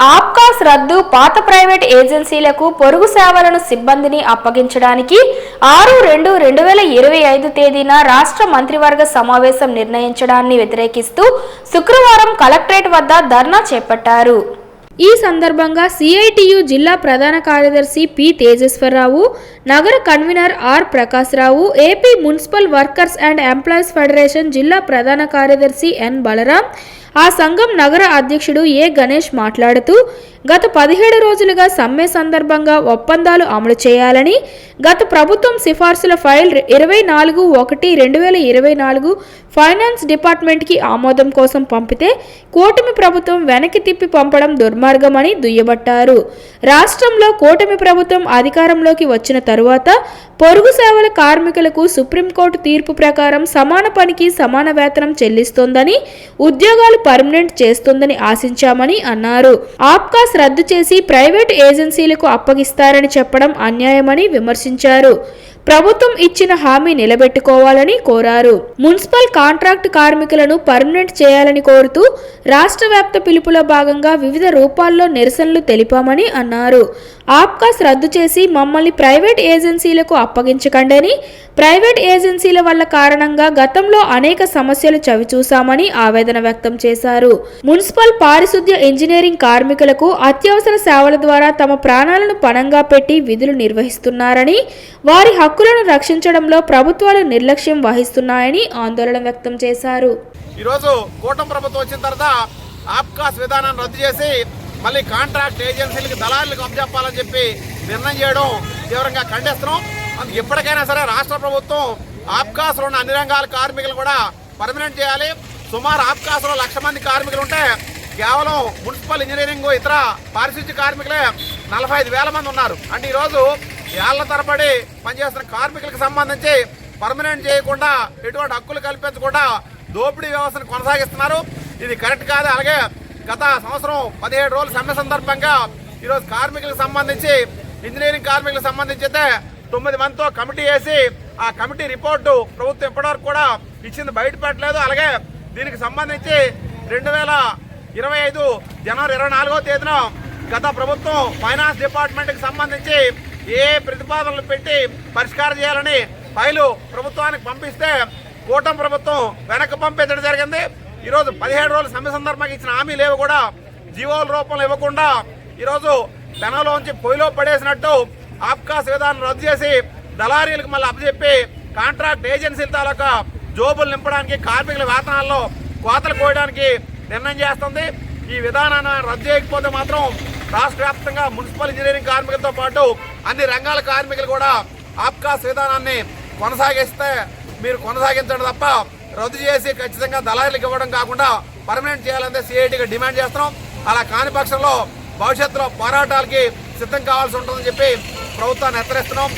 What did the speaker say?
ఆప్కాస్ రద్దు పాత ప్రైవేట్ ఏజెన్సీలకు పొరుగు సేవలను సిబ్బందిని అప్పగించడానికి ఆరు రెండు రెండు వేల ఇరవై ఐదు తేదీన రాష్ట్ర మంత్రివర్గ సమావేశం నిర్ణయించడాన్ని వ్యతిరేకిస్తూ శుక్రవారం కలెక్టరేట్ వద్ద ధర్నా చేపట్టారు. ఈ సందర్భంగా సిఐటియు జిల్లా ప్రధాన కార్యదర్శి పి తేజేశ్వరరావు నగర convener R Prakashrao AP municipal workers and employees federation జిల్లా ప్రధాన కార్యదర్శి ఎన్ బలరాం ఆ సంఘం నగర అధ్యక్షుడు ఏ గణేష్ మాట్లాడుతూ గత పదిహేడు రోజులుగా సమ్మె సందర్భంగా ఒప్పందాలు అమలు చేయాలని గత ప్రభుత్వం సిఫార్సుల ఫైల్ ఇరవై నాలుగు ఒకటి రెండు వేల ఇరవై నాలుగు ఫైనాన్స్ డిపార్ట్మెంట్కి ఆమోదం కోసం పంపితే కూటమి ప్రభుత్వం వెనక్కి తిప్పి పంపడం దుర్మార్గమని దుయ్యబట్టారు. రాష్ట్రంలో కూటమి ప్రభుత్వం అధికారంలోకి వచ్చిన తరువాత పొరుగు సేవల కార్మికులకు సుప్రీంకోర్టు తీర్పు ప్రకారం సమాన పనికి సమాన వేతనం చెల్లిస్తోందని ఉద్యోగాలు పర్మనెంట్ చేస్తుందని ఆశించామని అన్నారు. ఆప్కాస్ రద్దు చేసి ప్రైవేటు ఏజెన్సీలకు అప్పగిస్తారని చెప్పడం అన్యాయమని విమర్శించారు. ప్రభుత్వం ఇచ్చిన హామీ నిలబెట్టుకోవాలని కోరారు. మున్సిపల్ కాంట్రాక్ట్ కార్మికులను పర్మనెంట్ చేయాలని కోరుతూ రాష్ట్ర వ్యాప్త పిలుపులో భాగంగా వివిధ రూపాల్లో నిరసనలు తెలిపామని అన్నారు. ఆప్కాస్ రద్దు చేసి మమ్మల్ని ప్రైవేట్ ఏజెన్సీలకు అప్పగించకండని ప్రైవేట్ ఏజెన్సీల వల్ల కారణంగా గతంలో అనేక సమస్యలు చవిచూశామని ఆవేదన వ్యక్తం చేశారు. మున్సిపల్ పారిశుద్ధ్య ఇంజనీరింగ్ కార్మికులకు అత్యవసర సేవల ద్వారా తమ ప్రాణాలను పణంగా పెట్టి విధులు నిర్వహిస్తున్నారని వారి హక్కులను రక్షించడంలో ప్రభుత్వాలు నిర్లక్ష్యం వహిస్తున్నాయని ఆందోళన వ్యక్తం చేశారు. ఈరోజు కూటమి ప్రభుత్వం వచ్చిన తర్వాత ఆప్కాస్ విధానాన్ని రద్దు చేసి మళ్ళీ కాంట్రాక్ట్ ఏజెన్సీలకు దళారులకు అప్పచెప్పాలని చెప్పి నిర్ణయం చేయడం తీవ్రంగా ఖండిస్తున్నాం. అందుకు ఎప్పటికైనా సరే రాష్ట్ర ప్రభుత్వం ఆప్కాస్లో ఉన్న అన్ని రంగాల కార్మికులు కూడా పర్మనెంట్ చేయాలి. సుమారు ఆప్కాస్లో లక్ష మంది కార్మికులు ఉంటే కేవలం మున్సిపల్ ఇంజనీరింగ్ ఇతర పారిశుద్ధ్య కార్మికులే నలభై ఐదు వేల మంది ఉన్నారు. అంటే ఈరోజు ఏళ్ళ తరబడి పనిచేస్తున్న కార్మికులకు సంబంధించి పర్మనెంట్ చేయకుండా ఎటువంటి హక్కులు కల్పించకుండా దోపిడీ వ్యవస్థను కొనసాగిస్తున్నారు. ఇది కరెక్ట్ కాదు. అలాగే గత సంవత్సరం పదిహేడు రోజుల సమ్మె సందర్భంగా ఈరోజు కార్మికులకు సంబంధించి ఇంజనీరింగ్ కార్మికులకు సంబంధించి అయితే తొమ్మిది మందితో కమిటీ వేసి ఆ కమిటీ రిపోర్టు ప్రభుత్వం ఇప్పటివరకు కూడా ఇచ్చింది. బయటపెట్టలేదు. అలాగే దీనికి సంబంధించి రెండు వేల ఇరవై ఐదు జనవరి ఇరవై నాలుగో తేదీన గత ప్రభుత్వం ఫైనాన్స్ డిపార్ట్మెంట్కి సంబంధించి ఏ ప్రతిపాదనలు పెట్టి పరిష్కారం చేయాలని ఫైలు ప్రభుత్వానికి పంపిస్తే కూటమి ప్రభుత్వం వెనక్కి పంపించడం జరిగింది. ఈరోజు పదిహేడు రోజుల సమ్మె సందర్భంగా ఇచ్చిన హామీలు ఏవి కూడా జీవోల రూపంలో ఇవ్వకుండా ఈరోజు పెనంలోంచి పొయ్యిలో పడేసినట్టు ఆప్కాస్ విధానం రద్దు చేసి దళారీలకు మళ్ళీ అప్పచెప్పి కాంట్రాక్ట్ ఏజెన్సీల తాలూకా జోబులు నింపడానికి కార్మికుల వేతనాల్లో కోతలు కోయడానికి నిర్ణయం చేస్తుంది. ఈ విధానాన్ని రద్దు చేయకపోతే మాత్రం రాష్ట్ర వ్యాప్తంగా మున్సిపల్ ఇంజనీరింగ్ కార్మికులతో పాటు అన్ని రంగాల కార్మికులు కూడా ఆప్కాస్ విధానాన్ని కొనసాగిస్తే మీరు కొనసాగించండి తప్ప రద్దు చేసి ఖచ్చితంగా దళారులకు ఇవ్వడం కాకుండా పర్మనెంట్ చేయాలంటే సిఐటిగా డిమాండ్ చేస్తున్నాం. అలా కాని పక్షంలో భవిష్యత్తులో పోరాటాలకి సిద్ధం కావాల్సి ఉంటుందని చెప్పి ప్రభుత్వాన్ని హెచ్చరిస్తున్నాం.